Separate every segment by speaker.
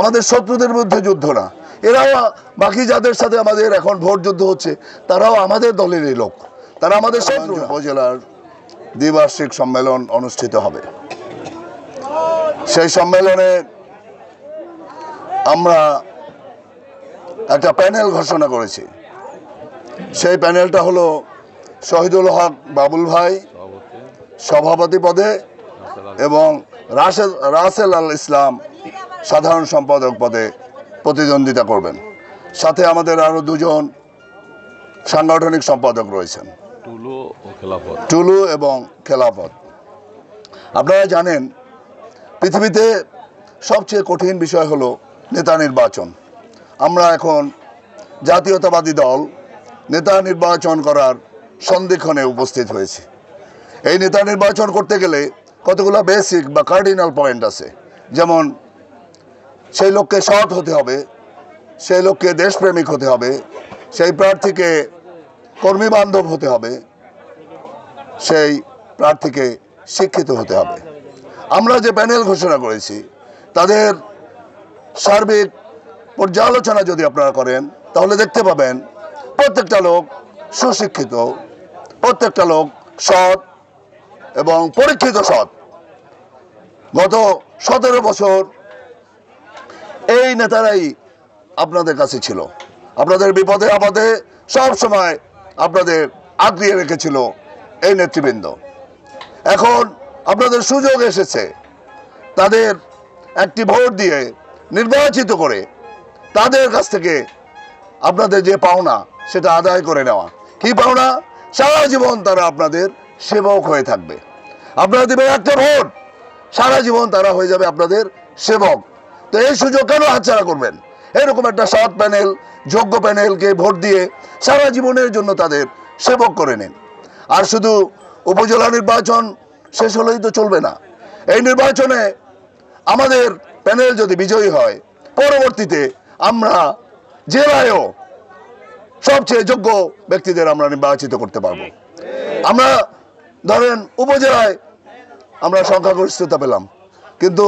Speaker 1: আমাদের শত্রুদের বিরুদ্ধে যুদ্ধ না। এরাও বাকি যাদের সাথে আমাদের এখন ভোট যুদ্ধ হচ্ছে তারাও আমাদের দলেরই লোক। তারা আমাদের শত্রু উপজেলার দ্বিবার্ষিক সম্মেলন অনুষ্ঠিত হবে। সেই সম্মেলনে আমরা একটা প্যানেল ঘোষণা করেছি। সেই প্যানেলটা হলো শহীদুল হক বাবুল ভাই সভাপতি পদে এবং রাশেদ রাসেল আল ইসলাম সাধারণ সম্পাদক পদে প্রতিদ্বন্দ্বিতা করবেন। সাথে আমাদের আরও দুজন সাংগঠনিক সম্পাদক রয়েছেন।
Speaker 2: টুলু
Speaker 1: এবং খেলাফত। আপনারা জানেন পৃথিবীতে সবচেয়ে কঠিন বিষয় হলো নেতা নির্বাচন। আমরা এখন জাতীয়তাবাদী দল নেতা নির্বাচন করার সন্ধিক্ষণে উপস্থিত হয়েছি। এই নেতা নির্বাচন করতে গেলে কতগুলো বেসিক বা কার্ডিনাল পয়েন্ট আছে। যেমন সেই লোককে সৎ হতে হবে, সেই লোককে দেশপ্রেমিক হতে হবে, সেই প্রার্থীকে কর্মী বান্ধব হতে হবে, সেই প্রার্থীকে শিক্ষিত হতে হবে। আমরা যে প্যানেল ঘোষণা করেছি, তাদের সার্বিক পর্যালোচনা যদি আপনারা করেন, তাহলে দেখতে পাবেন প্রত্যেকটা লোক সুশিক্ষিত, প্রত্যেকটা লোক সৎ এবং পরীক্ষিত সৎ। গত সতেরো বছর এই নেতারাই আপনাদের কাছে ছিল। আপনাদের বিপদে আপদে সব সময় আপনাদের আগলিয়ে রেখেছিল এই নেতৃবৃন্দ। এখন আপনাদের সুযোগ এসেছে। তাদের একটি ভোট দিয়ে নির্বাচিত করে তাদের কাছ থেকে আপনাদের যে পাওনা, সেটা আদায় করে নেওয়া। কি পাওনা? সারা জীবন তারা আপনাদের সেবক হয়ে থাকবে। আপনারা দেবেন একটা ভোট, সারা জীবন তারা হয়ে যাবে আপনাদের সেবক। তো এই সুযোগ কেন হাতছাড়া করবেন? এরকম একটা সৎ প্যানেল, যোগ্য প্যানেলকে ভোট দিয়ে সারা জীবনের জন্য তাদের সেবক করে নিন। আর শুধু উপজেলা নির্বাচন শেষ হলেই তো চলবে না। এই নির্বাচনে আমাদের প্যানেল যদি বিজয়ী হয়, পরবর্তীতে আমরা জেলায়ও সবচেয়ে যোগ্য ব্যক্তিদের আমরা নির্বাচিত করতে পারব। আমরা ধরেন উপজেলায় আমরা সংখ্যাগরিষ্ঠতা পেলাম। কিন্তু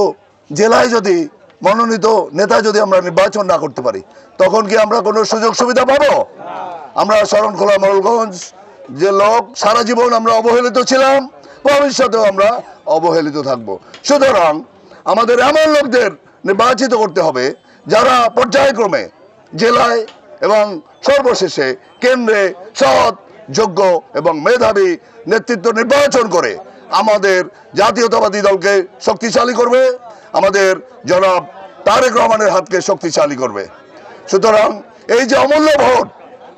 Speaker 1: জেলায় যদি মনোনীত নেতা যদি আমরা নির্বাচন না করতে পারি, তখন কি আমরা কোনো সুযোগ সুবিধা পাবো? আমরা শরণখোলা মোড়লগঞ্জ যে লোক, সারা জীবন আমরা অবহেলিত ছিলাম, ভবিষ্যতেও আমরা অবহেলিত থাকব। সুতরাং আমাদের এমন লোকদের নির্বাচিত করতে হবে যারা পর্যায়ক্রমে জেলায় এবং সর্বশেষে কেন্দ্রে সৎ, যোগ্য এবং মেধাবী নেতৃত্ব নির্বাচন করে আমাদের জাতীয়তাবাদী দলকে শক্তিশালী করবে, আমাদের জনাব তারেক রহমানের হাতকে শক্তিশালী করবে। সুতরাং এই যে অমূল্য ভোট,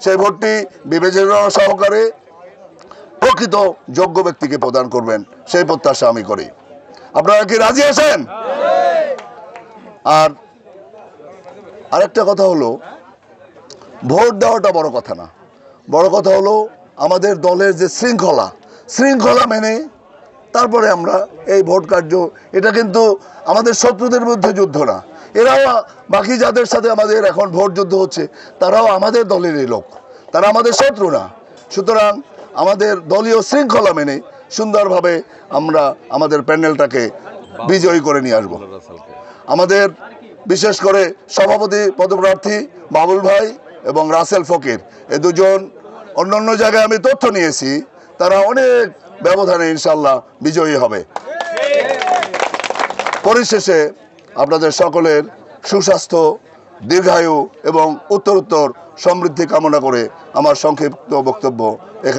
Speaker 1: সেই ভোটটি বিবেচনা সহকারে প্রকৃত যোগ্য ব্যক্তিকে প্রদান করবেন, সেই প্রত্যাশা আমি করি। আপনারা কি রাজি আছেন? আর আরেকটা কথা হলো, ভোট দেওয়াটা বড় কথা না। বড় কথা হলো, আমাদের দলের যে শৃঙ্খলা শৃঙ্খলা মেনে তারপরে আমরা এই ভোট কার্য, এটা কিন্তু আমাদের শত্রুদের বিরুদ্ধে যুদ্ধ না। এরাও বাকি যাদের সাথে আমাদের এখন ভোট যুদ্ধ হচ্ছে, তারাও আমাদের দলেরই লোক। তারা আমাদের শত্রু না। সুতরাং আমাদের দলীয় শৃঙ্খলা মেনে সুন্দরভাবে আমরা আমাদের প্যান্ডেলটাকে বিজয়ী করে নিয়ে আসব। আমাদের বিশেষ করে সভাপতি পদপ্রার্থী বাবুল ভাই এবং রাসেল ফকির, এ দুজন অন্য অন্য জায়গায় আমি তথ্য নিয়েছি তারা অনেক ব্যবধানে ইনশাল্লাহ বিজয়ী হবে। পরিশেষে আপনাদের সকলের সুস্বাস্থ্য, দীর্ঘায়ু এবং উত্তরোত্তর সমৃদ্ধি কামনা করে আমার সংক্ষিপ্ত বক্তব্য এখানে